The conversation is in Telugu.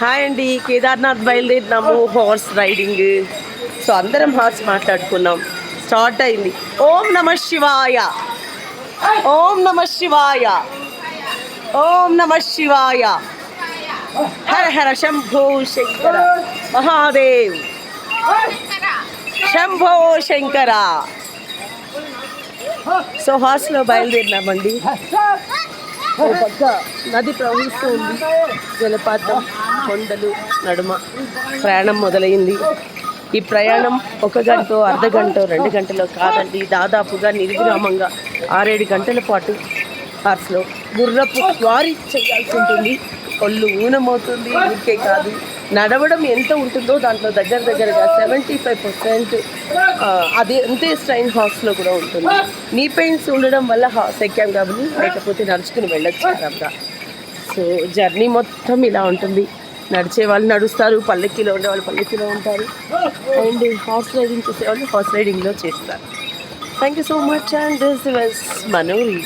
హాయ్ అండి. కేదార్నాథ్ బయలుదేరినాము హార్స్ రైడింగ్ సో అందరం హార్స్ మాట్లాడుకున్నాం. స్టార్ట్ అయింది. ఓం నమ శివాయ. ఓం నమ శివాయ. ఓం నమ శివాయ. హర హర శంభో శంకర. మహాదేవ్. శంభో శంకర. సో హార్స్లో బయలుదేరినామండి. ఓ పక్క నది ప్రవహిస్తూ ఉంది జలపాతం కొండలు నడుమ ప్రయాణం మొదలైంది. ఈ ప్రయాణం ఒక గంట అర్ధ గంట రెండు గంటలో కాదండి. దాదాపుగా నిర్విరామంగా ఆరేడు గంటల పాటు హార్స్లో గుర్రపు స్వారీ చేయాల్సి ఉంటుంది. ఒళ్ళు ఊనమవుతుంది. ఊరికే కాదు. నడవడం ఎంత ఉంటుందో దాంట్లో దగ్గర దగ్గరగా సెవెంటీ ఫైవ్ పర్సెంట్ అది అంతే స్ట్రైన్ హార్స్లో కూడా ఉంటుంది. నీ పెయిన్స్ ఉండడం వల్ల హార్స్ ఎక్కాం కాబట్టి లేకపోతే నడుచుకుని వెళ్ళొచ్చు ఆరాంగా. సో జర్నీ మొత్తం ఇలా ఉంటుంది. నడిచే వాళ్ళు నడుస్తారు పల్లెక్కిలో ఉండే వాళ్ళు పల్లెక్కిలో ఉంటారు. అండ్ హార్స్ రైడింగ్ చేసే వాళ్ళు హార్స్ రైడింగ్లో చేస్తారు. Thank you so much and this was Manori